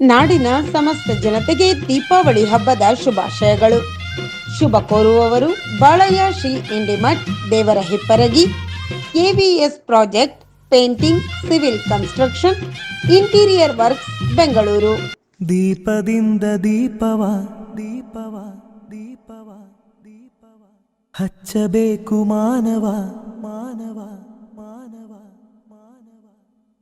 ನಾಡಿನ ಸಮಸ್ತ ಜನತೆಗೆ ದೀಪಾವಳಿ ಹಬ್ಬದ ಶುಭಾಶಯಗಳು. ಶುಭ ಕೋರುವವರು Balayya Shri Indimath Devara Hippargi AVS project painting, civil construction, interior works Bengaluru. ದೀಪದಿಂದ ದೀಪವ ದೀಪವ ದೀಪವ ದೀಪವ. ಹಚ್ಚಬೇಕು ಮಾನವ ಮಾನವ ಮಾನವ ಮಾನವ.